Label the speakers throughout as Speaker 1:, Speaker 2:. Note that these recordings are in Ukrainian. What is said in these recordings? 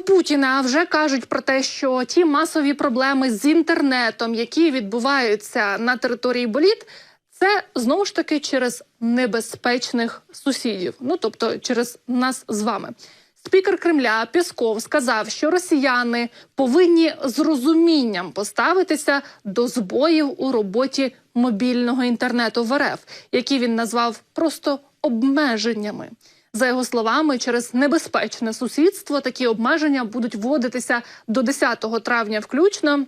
Speaker 1: Путіна вже кажуть про те, що ті масові проблеми з інтернетом, які відбуваються на території боліт, це знову ж таки через небезпечних сусідів. Ну тобто через нас з вами. Спікер Кремля Пєсков сказав, що росіяни повинні з розумінням поставитися до збоїв у роботі мобільного інтернету в РФ, які він назвав просто обмеженнями. За його словами, через небезпечне сусідство такі обмеження будуть вводитися до 10 травня включно.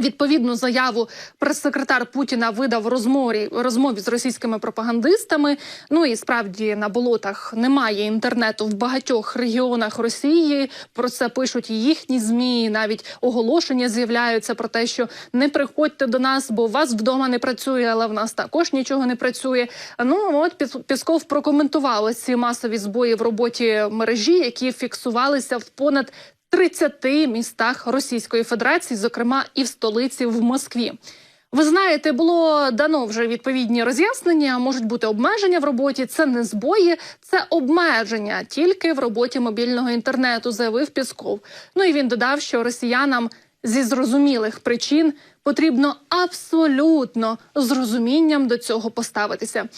Speaker 1: Відповідну заяву прес-секретар Путіна видав розмові, розмові з російськими пропагандистами. Ну і справді на болотах немає інтернету в багатьох регіонах Росії. Про це пишуть їхні змі. Навіть оголошення з'являються про те, що не приходьте до нас, бо у вас вдома не працює, але в нас також нічого не працює. Ну от Піс- Пісков прокоментував ці масові збої в роботі мережі, які фіксувалися в понад 30 містах Російської Федерації, зокрема і в столиці в Москві. Ви знаєте, було дано вже відповідні роз'яснення. Можуть бути обмеження в роботі. Це не збої, це обмеження тільки в роботі мобільного інтернету, заявив Пісков. Ну і він додав, що росіянам зі зрозумілих причин потрібно абсолютно з розумінням до цього поставитися.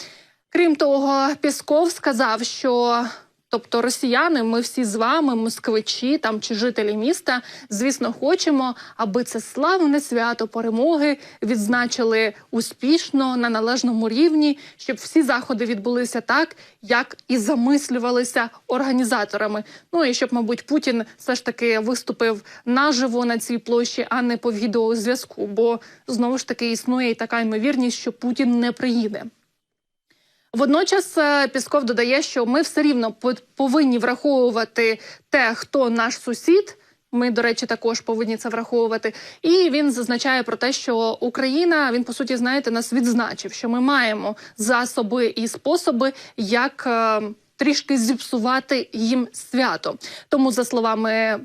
Speaker 1: Крім того, Пісков сказав, що тобто росіяни, ми всі з вами, москвичі там чи жителі міста, звісно, хочемо, аби це славне свято перемоги відзначили успішно на належному рівні, щоб всі заходи відбулися так, як і замислювалися організаторами. Ну і щоб, мабуть, Путін все ж таки виступив наживо на цій площі, а не по відеозв'язку. Бо знову ж таки існує і така ймовірність, що Путін не приїде. Водночас е, Пісков додає, що ми все рівно по- повинні враховувати те, хто наш сусід. Ми, до речі, також повинні це враховувати. І він зазначає про те, що Україна він по суті, знаєте, нас відзначив, що ми маємо засоби і способи, як е, трішки зіпсувати їм свято. Тому, за словами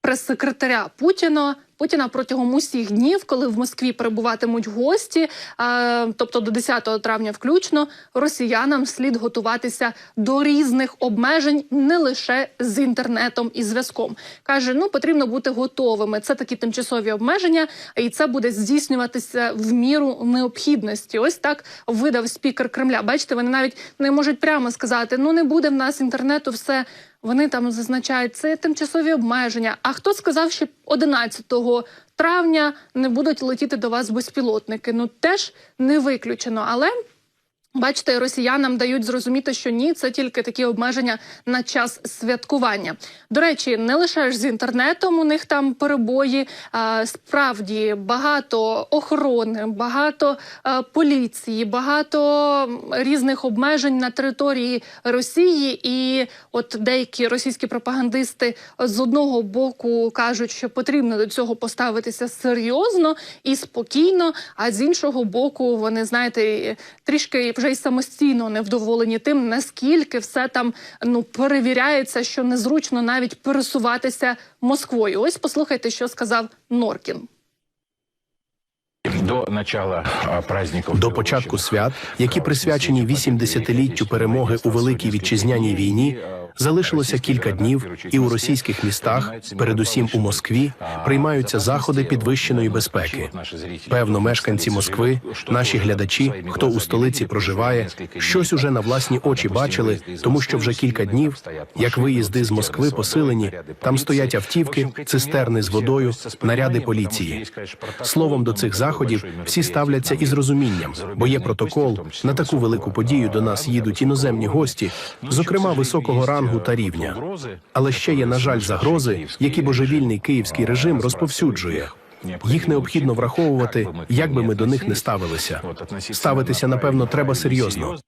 Speaker 1: прес-секретаря Путіна. Путіна протягом усіх днів, коли в Москві перебуватимуть гості, е, тобто до 10 травня включно, росіянам слід готуватися до різних обмежень не лише з інтернетом і зв'язком. каже: ну потрібно бути готовими. Це такі тимчасові обмеження, і це буде здійснюватися в міру необхідності. Ось так видав спікер Кремля. Бачите, вони навіть не можуть прямо сказати: ну не буде в нас інтернету, все. Вони там зазначають це тимчасові обмеження. А хто сказав, що 11 травня не будуть летіти до вас безпілотники? Ну теж не виключено. Але Бачите, росіянам дають зрозуміти, що ні, це тільки такі обмеження на час святкування. До речі, не лише ж з інтернетом у них там перебої. А, справді багато охорони, багато а, поліції, багато різних обмежень на території Росії. І от деякі російські пропагандисти з одного боку кажуть, що потрібно до цього поставитися серйозно і спокійно. А з іншого боку, вони знаєте, трішки вже й самостійно невдоволені тим, наскільки все там ну перевіряється, що незручно навіть пересуватися Москвою. Ось послухайте, що сказав Норкін.
Speaker 2: До начала а,
Speaker 3: До початку свят, які присвячені 80-літтю перемоги у великій вітчизняній війні, залишилося кілька днів, і у російських містах, передусім у Москві, приймаються заходи підвищеної безпеки. Певно, мешканці Москви, наші глядачі, хто у столиці проживає, щось уже на власні очі бачили, тому що вже кілька днів, як виїзди з Москви посилені, там стоять автівки, цистерни з водою, наряди поліції. Словом, до цих заходів всі ставляться із розумінням, бо є протокол. На таку велику подію до нас їдуть іноземні гості, зокрема високого рангу та рівня. Але ще є, на жаль, загрози, які божевільний київський режим розповсюджує. Їх необхідно враховувати, як би ми до них не ставилися. Ставитися, напевно, треба серйозно.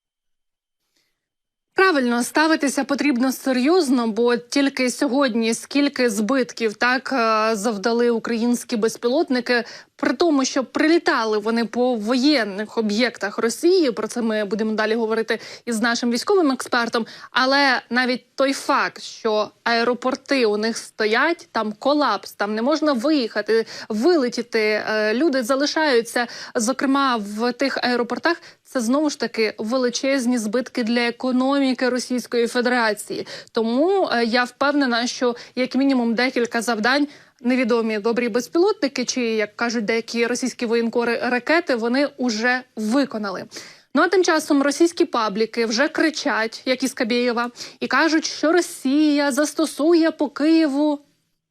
Speaker 1: Правильно ставитися потрібно серйозно, бо тільки сьогодні скільки збитків так е, завдали українські безпілотники, при тому, що прилітали вони по воєнних об'єктах Росії. Про це ми будемо далі говорити із нашим військовим експертом. Але навіть той факт, що аеропорти у них стоять, там колапс, там не можна виїхати, вилетіти. е, Люди залишаються, зокрема в тих аеропортах. Це знову ж таки величезні збитки для економіки Російської Федерації. Тому е, я впевнена, що як мінімум декілька завдань. Невідомі добрі безпілотники, чи як кажуть деякі російські воєнкори ракети, вони вже виконали. Ну а тим часом російські пабліки вже кричать, як і Скабєєва, і кажуть, що Росія застосує по Києву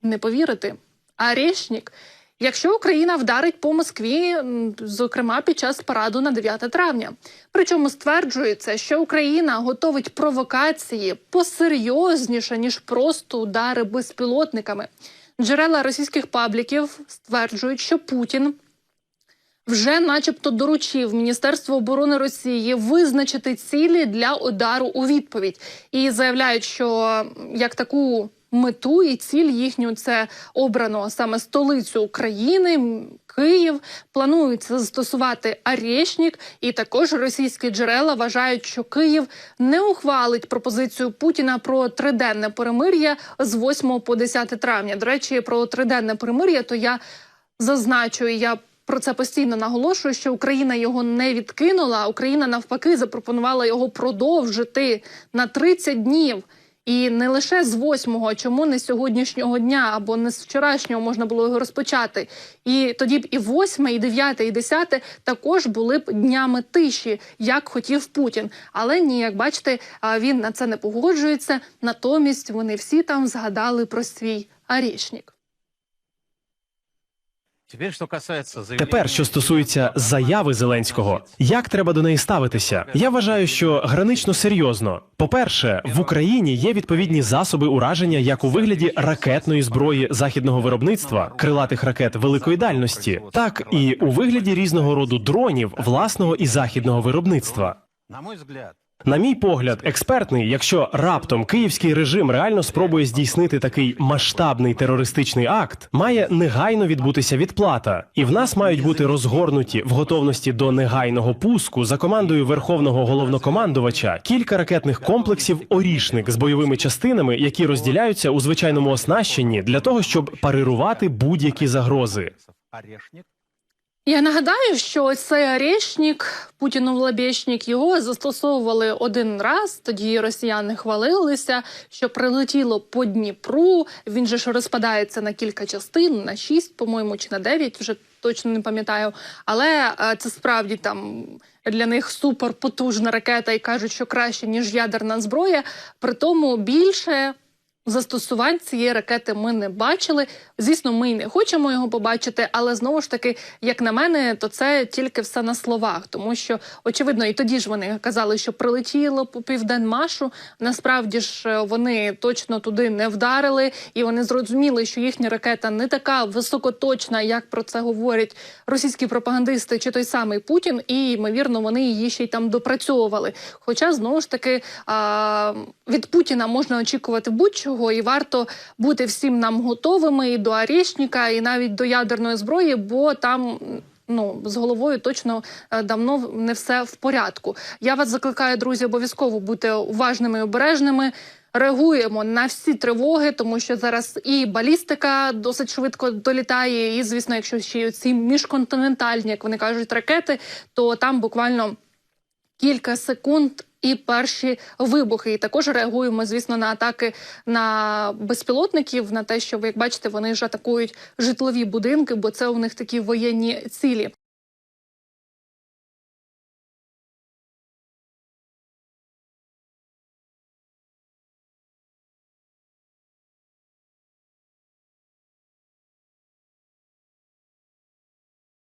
Speaker 1: не повірити. Арешнік. Якщо Україна вдарить по Москві, зокрема під час параду на 9 травня, причому стверджується, що Україна готовить провокації посерйозніше ніж просто удари безпілотниками. Джерела російських пабліків стверджують, що Путін вже, начебто, доручив Міністерству оборони Росії визначити цілі для удару у відповідь, і заявляють, що як таку мету і ціль їхню це обрано саме столицю України. Київ планується застосувати Арешнік, і також російські джерела вважають, що Київ не ухвалить пропозицію Путіна про триденне перемир'я з 8 по 10 травня. До речі, про триденне перемир'я, то я зазначу, я про це постійно наголошую, що Україна його не відкинула. Україна навпаки запропонувала його продовжити на 30 днів. І не лише з 8-го, чому не з сьогоднішнього дня або не з вчорашнього можна було його розпочати. І тоді б і 8, і 9, і 10 також були б днями тиші, як хотів Путін. Але ні, як бачите, він на це не погоджується. Натомість вони всі там згадали про свій арішнік.
Speaker 4: Тепер, що стосується заяви Зеленського, як треба до неї ставитися? Я вважаю, що гранично серйозно. По-перше, в Україні є відповідні засоби ураження як у вигляді ракетної зброї західного виробництва, крилатих ракет великої дальності, так і у вигляді різного роду дронів власного і західного виробництва.
Speaker 2: на мой взгляд,
Speaker 4: На мій погляд, експертний, якщо раптом київський режим реально спробує здійснити такий масштабний терористичний акт, має негайно відбутися відплата, і в нас мають бути розгорнуті в готовності до негайного пуску за командою верховного головнокомандувача кілька ракетних комплексів Орішник з бойовими частинами, які розділяються у звичайному оснащенні для того, щоб парирувати будь-які загрози.
Speaker 1: Я нагадаю, що цей арешнік, Путінов лабєшнік, його застосовували один раз. Тоді росіяни хвалилися, що прилетіло по Дніпру. Він же ж розпадається на кілька частин, на шість, по-моєму, чи на дев'ять, вже точно не пам'ятаю. Але е, це справді там для них суперпотужна ракета, і кажуть, що краще ніж ядерна зброя. При тому більше застосувань цієї ракети ми не бачили. Звісно, ми й не хочемо його побачити, але знову ж таки, як на мене, то це тільки все на словах, тому що очевидно, і тоді ж вони казали, що прилетіло по південмашу. Насправді ж е, вони точно туди не вдарили, і вони зрозуміли, що їхня ракета не така високоточна, як про це говорять російські пропагандисти чи той самий Путін, і ймовірно, вони її ще й там допрацьовували. Хоча знову ж таки від Путіна можна очікувати будь-чого, і варто бути всім нам готовими і до Арішніка, і навіть до ядерної зброї, бо там. Ну, з головою точно е, давно не все в порядку. Я вас закликаю, друзі, обов'язково бути уважними і обережними. Реагуємо на всі тривоги, тому що зараз і балістика досить швидко долітає. І, звісно, якщо ще ці міжконтинентальні, як вони кажуть, ракети, то там буквально кілька секунд. І перші вибухи, і також реагуємо, звісно, на атаки на безпілотників, на те, що ви як бачите, вони ж атакують житлові будинки, бо це у них такі воєнні цілі.